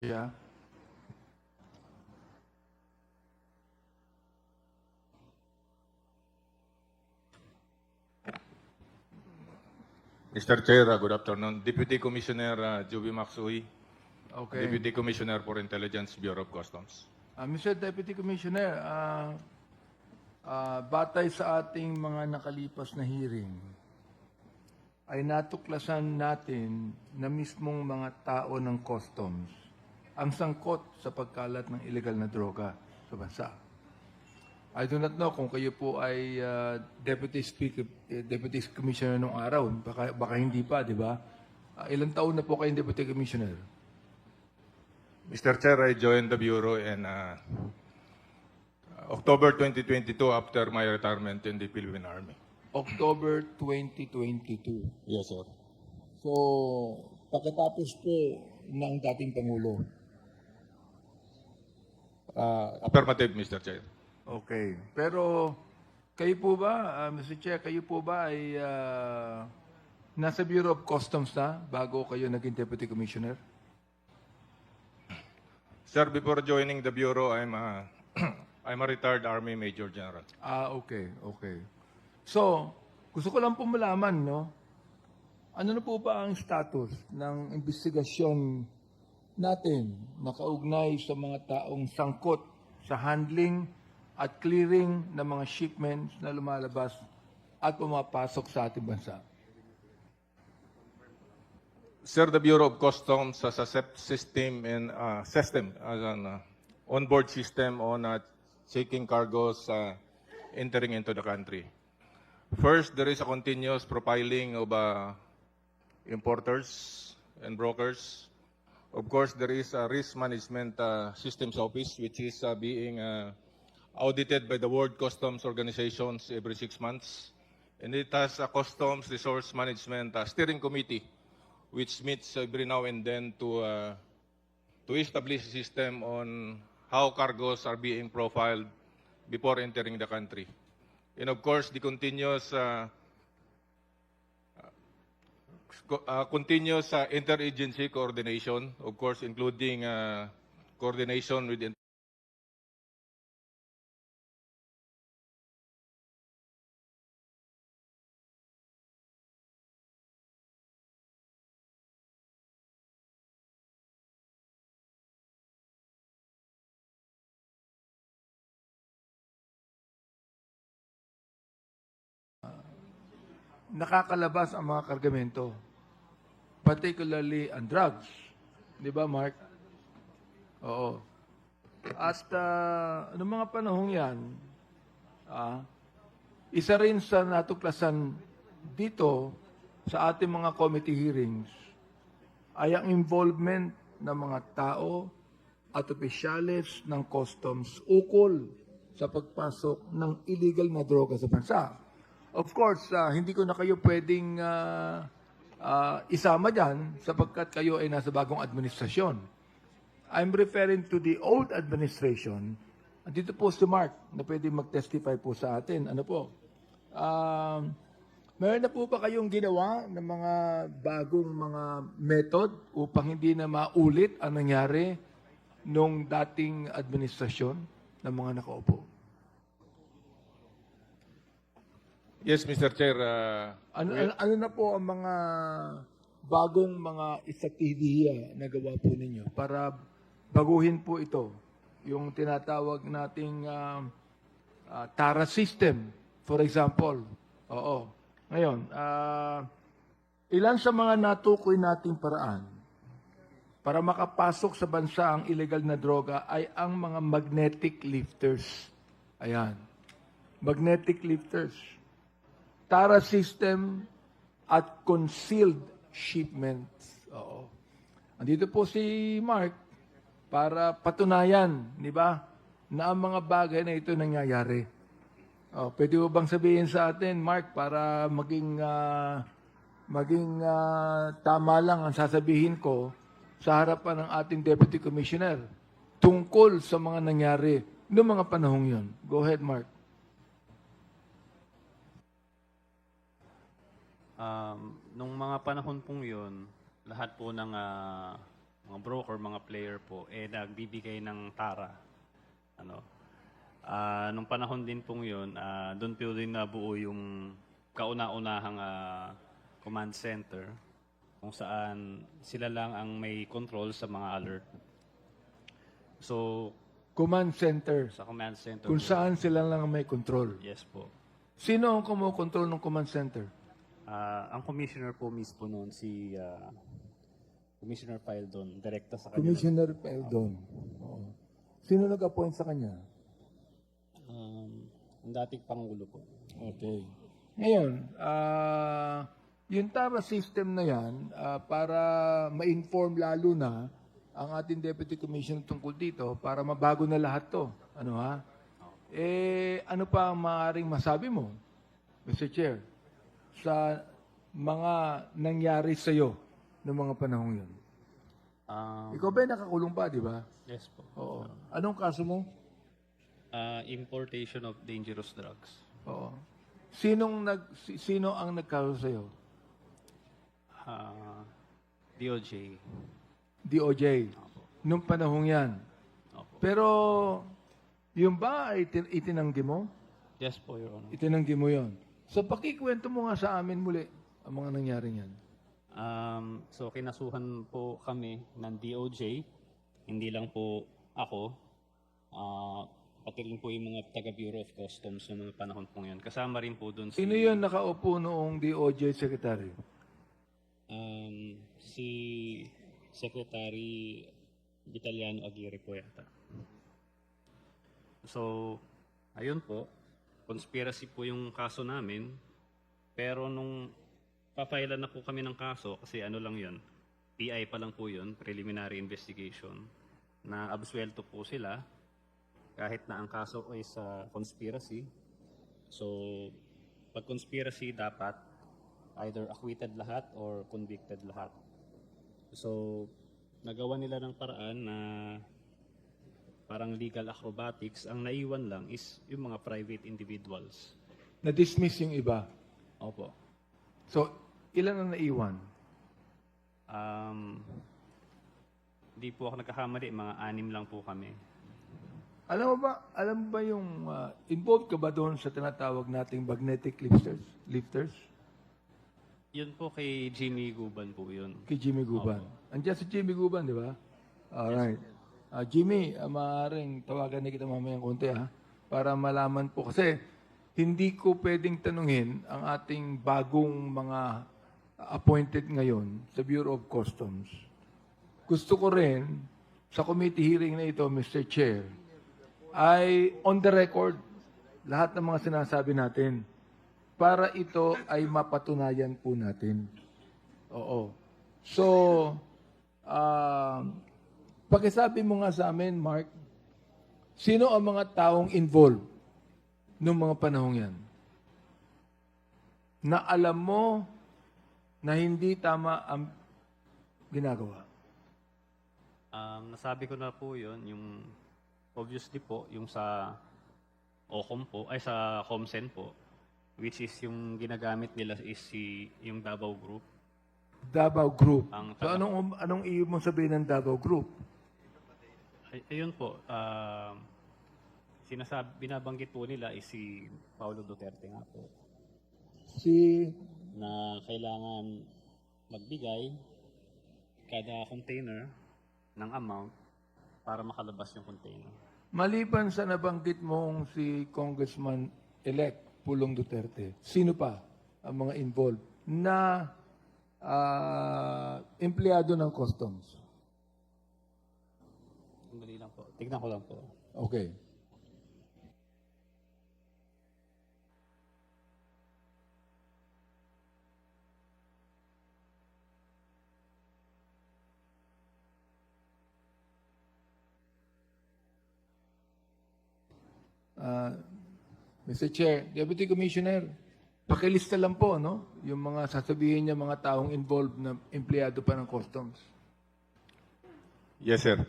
Yeah. Mr. Chair, uh, good afternoon. Deputy Commissioner uh, Juby Maksui, Okay. Deputy Commissioner for Intelligence, Bureau of Customs. Ah, Mr. Deputy Commissioner, ah, ah, batay sa ating mga nakalipas na hearing, ay natuklasan natin na mismong mga tao ng customs ang sangkot sa pagkalat ng illegal na droga sa bansa. I do not know kung kayo po ay ah, Deputy Speaker, eh, Deputy Commissioner nung araw. Baka, baka hindi pa, di ba? Ah, ilang taon na po kayong Deputy Commissioner? Mr. Chair, I joined the Bureau in uh, October 2022 after my retirement in the Philippine Army. October 2022. Yes, sir. So, pagkatapos po ng dating Pangulo. Uh, affirmative, Mr. Chair. Okay. Pero, kayo po ba, uh, Mr. Chair, kayo po ba ay ah, nasa Bureau of Customs na bago kayo naging Deputy Commissioner? Sir, before joining the Bureau, I'm a, I'm a retired Army Major General. Ah, okay, okay. So, gusto ko lang po malaman, no? Ano na po ba ang status ng investigasyon natin na kaugnay sa mga taong sangkot sa handling at clearing ng mga shipments na lumalabas at pumapasok sa ating bansa? Sir, the Bureau of Customs has a system and uh, system as an uh, onboard system on uh, checking cargoes uh, entering into the country. First, there is a continuous profiling of uh, importers and brokers. Of course, there is a risk management uh, systems office which is uh, being uh, audited by the World Customs Organizations every six months. And it has a customs resource management uh, steering committee which meets every now and then to uh, to establish a system on how cargoes are being profiled before entering the country. And of course, the continuous uh, uh, continuous uh, interagency coordination, of course, including uh, coordination with Nakakalabas ang mga kargamento, particularly ang drugs. Di ba, Mark? Oo. At uh, noong mga panahong yan, ah, isa rin sa natuklasan dito sa ating mga committee hearings ay ang involvement ng mga tao at opisyales ng customs ukol sa pagpasok ng illegal na droga sa bansa. Of course, ah, hindi ko na kayo pwedeng ah, ah, isama dyan sapagkat kayo ay nasa bagong administrasyon. I'm referring to the old administration. Dito po si Mark na pwede mag-testify po sa atin. Ano po? Um, meron na po ba kayong ginawa ng mga bagong mga method upang hindi na maulit ang nangyari nung dating administrasyon ng mga nakaupo? Yes, Mr. Chair. uh, Ano, ano, ano na po ang mga bagong mga estratehiya na gawa po ninyo para baguhin po ito? Yung tinatawag nating ah, ah, TARA system, for example. Oo. Ngayon, ah, ilan sa mga natukoy nating paraan para makapasok sa bansa ang illegal na droga ay ang mga magnetic lifters. Ayan. Magnetic lifters. TARA system at concealed shipments. Oo. Andito po si Mark para patunayan, di ba, na ang mga bagay na ito nangyayari. Oh, pwede mo bang sabihin sa atin, Mark, para maging ah, maging ah, tama lang ang sasabihin ko sa harapan ng ating Deputy Commissioner tungkol sa mga nangyari noong mga panahong yon. Go ahead, Mark. Um, nung mga panahon pong yun, lahat po ng ah, mga broker, mga player po, eh nagbibigay ng tara. Ano? Ah, nung panahon din pong yun, ah, doon po din nabuo yung kauna-unahang ah, command center kung saan sila lang ang may control sa mga alert. So, Command center. sa command center, Kung po- saan sila lang may control. yes po. Sino ang kumokontrol ng command center? Ah, ang commissioner po mismo noon si ah, Commissioner Paildon, direkta sa kanya. Commissioner Peldon. Oo. Sino nag-appoint sa kanya? Um, ang dating pangulo po. Okay. Ngayon, ah yung TARA system na yan, ah, para ma-inform lalo na ang ating Deputy Commissioner tungkol dito, para mabago na lahat to. Ano ha? Eh, ano pa ang maaaring masabi mo, Mr. Chair, sa mga nangyari sa iyo noong mga panahong yun? Um, Ikaw ba nakakulong pa, di ba? yes po. Oo. Anong kaso mo? Ah, importation of dangerous drugs. Oo. Sinong nag si- sino ang nagkaso sa iyo? Ah, DOJ. DOJ. Nung panahong 'yan. Opo. Pero yung ba ay itin- itinanggi mo? Yes po, Your Honor. Itinanggi mo 'yon. So pakikwento mo nga sa amin muli ang mga nangyari niyan. Um, so, kinasuhan po kami ng DOJ. Hindi lang po ako. Ah, pati rin po yung mga taga Bureau of Customs noong mga panahon po yun. Kasama rin po doon si, Sino 'yon nakaupo noong DOJ secretary? um, si Secretary Vitaliano Aguirre po yata. So, ayun po. Conspiracy po yung kaso namin. Pero nung papailan na po kami ng kaso, kasi ano lang yun, PI pa lang po yun, preliminary investigation, na absuelto po sila kahit na ang kaso ay sa conspiracy. So, pag conspiracy, dapat either acquitted lahat or convicted lahat. So, nagawa nila ng paraan na parang legal acrobatics. Ang naiwan lang is yung mga private individuals. Na-dismiss yung iba. Opo. So, ilan ang naiwan? Um, di po ako nagkakamali, mga anim lang po kami. Alam mo ba, alam mo ba yung ah, involved ka ba doon sa tinatawag nating magnetic lifters? Lifters? Yun po kay Jimmy Guban po yun. Kay Jimmy Guban. Andiyan si Jimmy Guban, di ba? Alright. Ah, Jimmy, uh, maaaring tawagan na kita mamayang konti ha, para malaman po. Kasi hindi ko pwedeng tanungin ang ating bagong mga appointed ngayon sa Bureau of Customs. Gusto ko rin, sa committee hearing na ito, Mr. Chair, ay on the record lahat ng mga sinasabi natin para ito ay mapatunayan po natin. Oo. So, ah, pakisabi mo nga sa amin, Mark, sino ang mga taong involved noong mga panahong yan? Na alam mo na hindi tama ang ginagawa. Um, nasabi ko na po yun, yung obviously po, yung sa OCOM po, ay sa COMSEN po, which is yung ginagamit nila is si, yung Davao Group. Davao Group. Ang So anong anong iyo mo sabihin ng Davao Group? Ay, ayun po, um, sinasab binabanggit po nila is si Paulo Duterte nga po, Si na kailangan magbigay kada container ng amount para makalabas yung container. maliban sa nabanggit mong si Congressman-elect Pulong Duterte, sino pa ang mga involved na ah, empleyado ng customs? Sandali lang po. Tignan ko lang po. Okay. Ah, Mr. Chair, Deputy Commissioner, pakilista lang po, no? Yung mga sasabihin niya mga taong involved na empleyado pa ng customs. Yes, sir.